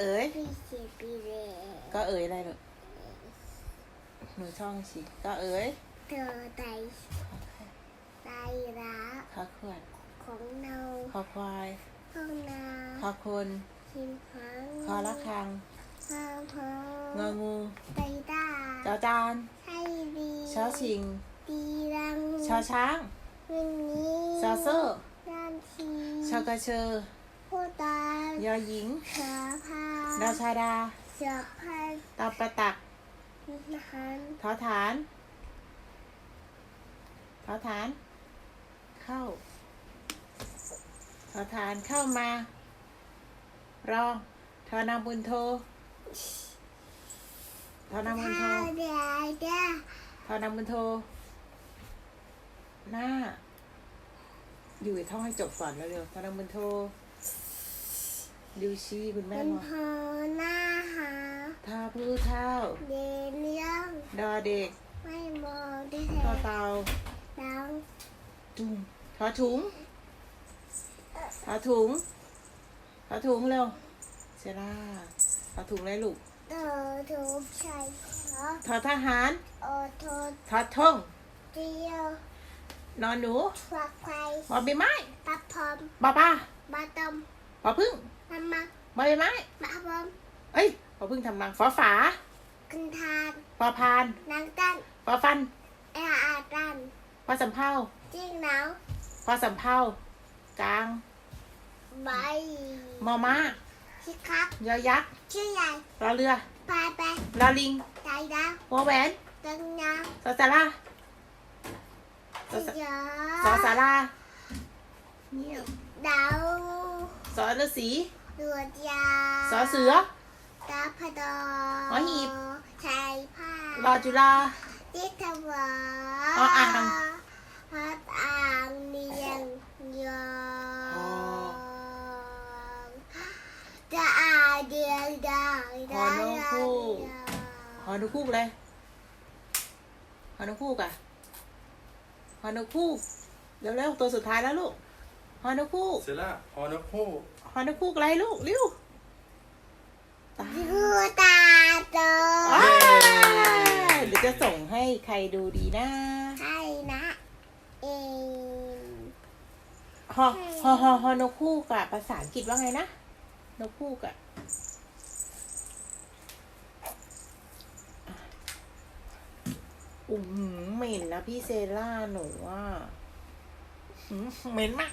เอ๋ยพี่สิพี่เรก็เอ๋ยอะไรลูกหนูช่องสิก็เอ๋ยเธอใจใจรักข้าขวดของเราข้าควายห้องนาข้าคนชิมพังข้าละคังข้าวพององูไตด้าจอจานไทยดีชอชิงดีรังชอช้างวันนี้ซอเซอร์ด้านทีชอกระเชอ ผู้ตายยอหญิงเสือพาดาวชาดาเสือพันตาประตักนะฮันทอฐานทอฐาน เข้าทอฐานเข้ามารองทอนาบุญโททอนาบุญโทข้าวเดียวเดียวทอนาบุญโทหน้า อยู่ท่องให้จบก่อนแล้วเร็วทอนาบุญโท ดิวชีคุณแม่เป็นมาพอหน้าหาทาพื้เท้าเดินเลี้ยงดอเด็ก ไม่มองได้ต่อแค่เตาดังถุงทอถุงทอถุงทอถุงเร็วเซล่าทอถุงเลยลูกเติมถูกใช้ขอทอทหารอดทนทอท่งเดียวนอนหนูฝักไฟบอใบไม้ปะพรมบอปลาบะตม บอพึ่งน้ำมันบอใบไม้บะพรมเอ้ยบอพึ่งทำรังฟอฝาขึ้นทานปอพานนางตันปอฟันไออาตันปอสำเภาจิ้งหนาวปอสำเภากลางใบมอม้าชิครับยอยักษ์ชื่อใหญ่รอเรือไปไปรอลิงใจดาววอแหวนตังยาสอสาราจิยาสอสาราดาว สอฤาษีดวดยาสอเสือตาพดอหอหีบชายผ้ารอจุฬาทิศวาออ่างพัดอ่างเนียงยอองจะอาเดียงได้ฮอโนคู่ฮอนุคูกเลยฮอนุคูกอะฮอนุคูกเร็วๆตัวสุดท้ายแล้วลูก ฮอนุคูกเสร็จแล้วฮอนกฮูกฮอนุคูกอะไรลูกเร็วตายดูตาโตอ้ายเดี๋ยวจะส่งให้ใครดูดีนะให้นะเองฮอฮอฮอฮอนกคูกอะภาษาอังกฤษว่าไงนะนกคูกอะอือหือเหม็นนะพี่เซล่าหนูว่าหืมเหม็นมาก